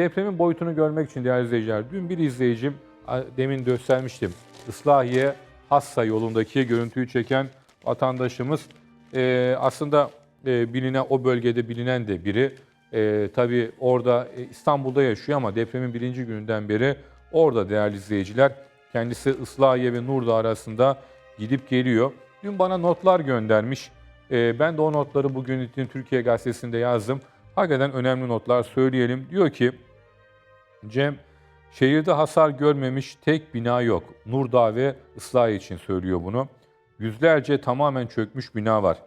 depremin boyutunu görmek için değerli izleyiciler, dün bir izleyicim, demin göstermiştim, Islahiye Hassa yolundaki görüntüyü çeken vatandaşımız e, aslında e, bilinen o bölgede bilinen de biri. E, tabii orada e, İstanbul'da yaşıyor ama depremin birinci gününden beri orada değerli izleyiciler. Kendisi Islahiye ve Nurdağ arasında gidip geliyor. Dün bana notlar göndermiş. E, ben de o notları bugün Türkiye Gazetesi'nde yazdım. Hakikaten önemli notlar söyleyelim. Diyor ki Cem, şehirde hasar görmemiş tek bina yok. Nurdağ ve Islahiye için söylüyor bunu. Yüzlerce tamamen çökmüş bina var.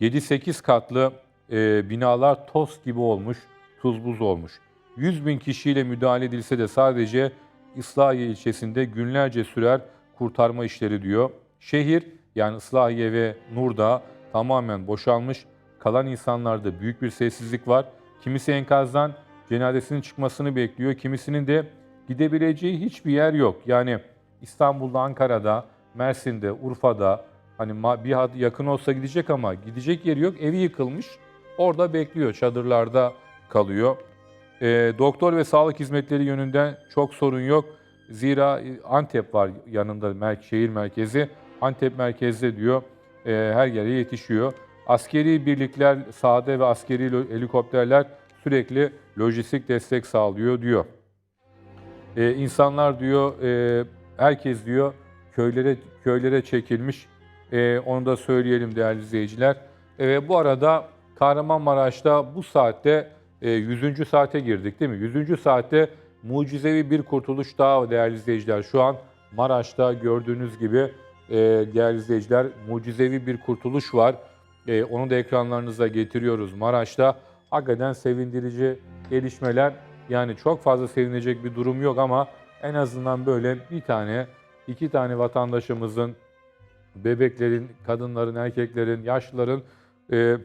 7-8 katlı e, binalar toz gibi olmuş, tuz buz olmuş. 100 bin kişiyle müdahale edilse de sadece Islahiye ilçesinde günlerce sürer kurtarma işleri diyor. Şehir yani Islahiye ve Nurdağ tamamen boşalmış. Kalan insanlarda büyük bir sessizlik var. Kimisi enkazdan cenazesinin çıkmasını bekliyor. Kimisinin de gidebileceği hiçbir yer yok. Yani İstanbul'da, Ankara'da, Mersin'de, Urfa'da hani bir had yakın olsa gidecek ama gidecek yeri yok. Evi yıkılmış. Orada bekliyor. Çadırlarda kalıyor. E, doktor ve sağlık hizmetleri yönünden çok sorun yok. Zira e, Antep var yanında mer- şehir merkezi. Antep merkezde diyor e, her yere yetişiyor. Askeri birlikler sahada ve askeri helikopterler sürekli lojistik destek sağlıyor diyor. E, insanlar diyor, e, herkes diyor köylere köylere çekilmiş. E, onu da söyleyelim değerli izleyiciler. E, bu arada Kahramanmaraş'ta bu saatte e, 100. saate girdik değil mi? 100. saatte mucizevi bir kurtuluş daha değerli izleyiciler. Şu an Maraş'ta gördüğünüz gibi e, değerli izleyiciler mucizevi bir kurtuluş var. E, onu da ekranlarınıza getiriyoruz Maraş'ta. Hakikaten sevindirici gelişmeler. Yani çok fazla sevinecek bir durum yok ama en azından böyle bir tane, iki tane vatandaşımızın, bebeklerin, kadınların, erkeklerin, yaşlıların e,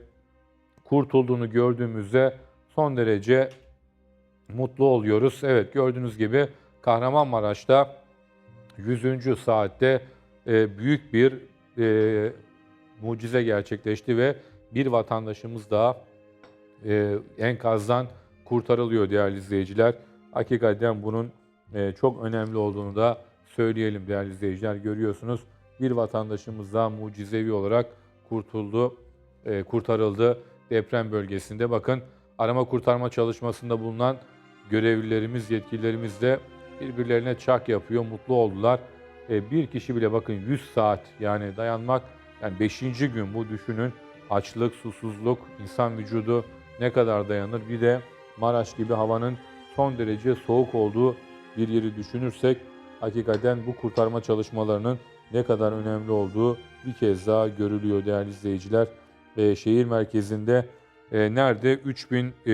kurtulduğunu gördüğümüzde son derece mutlu oluyoruz. Evet gördüğünüz gibi Kahramanmaraş'ta 100. saatte e, büyük bir e, mucize gerçekleşti ve bir vatandaşımız daha e, enkazdan kurtarılıyor değerli izleyiciler. Hakikaten bunun e, çok önemli olduğunu da söyleyelim değerli izleyiciler. Görüyorsunuz bir vatandaşımız daha mucizevi olarak kurtuldu, e, kurtarıldı deprem bölgesinde. Bakın arama kurtarma çalışmasında bulunan görevlilerimiz, yetkililerimiz de birbirlerine çak yapıyor, mutlu oldular. E, bir kişi bile bakın 100 saat yani dayanmak, yani 5. gün bu düşünün açlık, susuzluk, insan vücudu ne kadar dayanır? Bir de Maraş gibi havanın son derece soğuk olduğu bir yeri düşünürsek hakikaten bu kurtarma çalışmalarının ne kadar önemli olduğu bir kez daha görülüyor değerli izleyiciler. E, şehir merkezinde e, nerede 3000 e,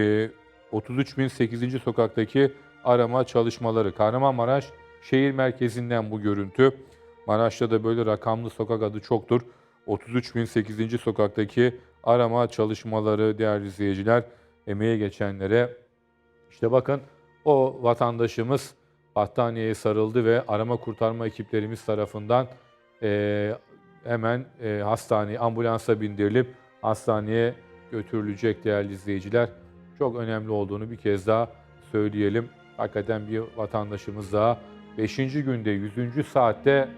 33.008. sokaktaki arama çalışmaları. Kahramanmaraş şehir merkezinden bu görüntü. Maraş'ta da böyle rakamlı sokak adı çoktur. 33.008. sokaktaki arama çalışmaları değerli izleyiciler emeğe geçenlere işte bakın o vatandaşımız battaniyeye sarıldı ve arama kurtarma ekiplerimiz tarafından eee, hemen eee hastaneye, ambulansa bindirilip hastaneye götürülecek değerli izleyiciler. Çok önemli olduğunu bir kez daha söyleyelim. Hakikaten bir vatandaşımız daha 5. günde 100. saatte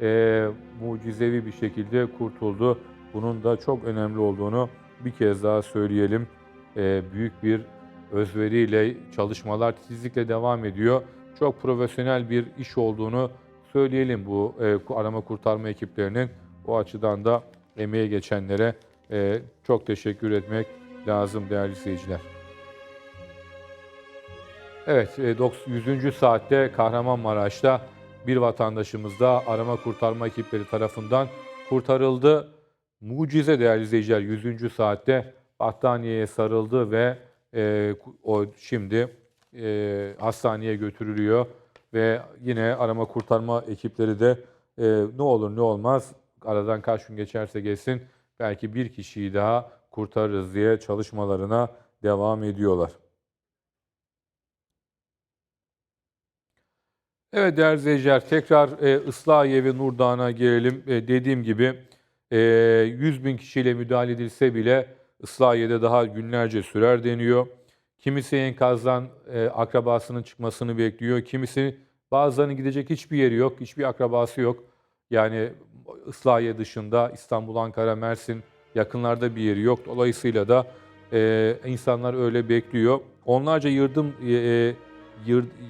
eee, mucizevi bir şekilde kurtuldu. Bunun da çok önemli olduğunu bir kez daha söyleyelim. Eee, büyük bir özveriyle çalışmalar titizlikle devam ediyor. Çok profesyonel bir iş olduğunu söyleyelim bu e, arama kurtarma ekiplerinin. O açıdan da emeğe geçenlere e, çok teşekkür etmek lazım değerli izleyiciler. Evet, e, dok- 100. saatte Kahramanmaraş'ta bir vatandaşımız da arama kurtarma ekipleri tarafından kurtarıldı. Mucize değerli izleyiciler 100. saatte battaniyeye sarıldı ve e, o şimdi e, hastaneye götürülüyor ve yine arama kurtarma ekipleri de e, ne olur ne olmaz aradan kaç gün geçerse geçsin belki bir kişiyi daha kurtarırız diye çalışmalarına devam ediyorlar. Evet değerli izleyiciler tekrar e, Islahiye ve Nurdağ'a gelelim. E, dediğim gibi e, 100 bin kişiyle müdahale edilse bile Islahiye'de daha günlerce sürer deniyor. Kimisi enkazdan e, akrabasının çıkmasını bekliyor. Kimisi bazılarının gidecek hiçbir yeri yok, hiçbir akrabası yok. Yani Islahiye dışında İstanbul, Ankara, Mersin yakınlarda bir yeri yok. Dolayısıyla da e, insanlar öyle bekliyor. Onlarca yardım e,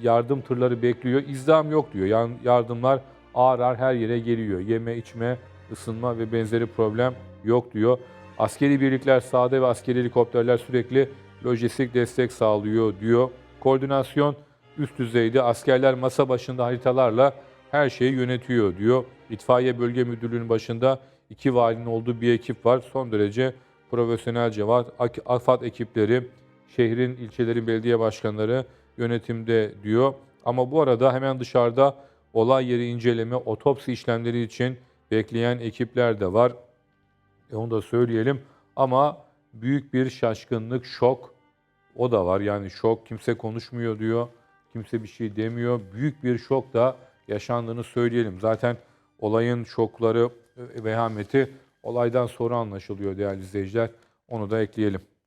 yardım tırları bekliyor. İzdiham yok diyor. Yani yardımlar ağır ağır her yere geliyor. Yeme, içme, ısınma ve benzeri problem yok diyor. Askeri birlikler sahada ve askeri helikopterler sürekli lojistik destek sağlıyor diyor. Koordinasyon üst düzeyde askerler masa başında haritalarla her şeyi yönetiyor diyor. İtfaiye Bölge Müdürlüğü'nün başında iki valinin olduğu bir ekip var. Son derece profesyonelce var. AFAD ekipleri, şehrin, ilçelerin belediye başkanları yönetimde diyor. Ama bu arada hemen dışarıda olay yeri inceleme, otopsi işlemleri için bekleyen ekipler de var. E onu da söyleyelim. Ama büyük bir şaşkınlık, şok o da var. Yani şok, kimse konuşmuyor diyor. Kimse bir şey demiyor. Büyük bir şok da yaşandığını söyleyelim. Zaten olayın şokları, e, vehameti olaydan sonra anlaşılıyor değerli izleyiciler. Onu da ekleyelim.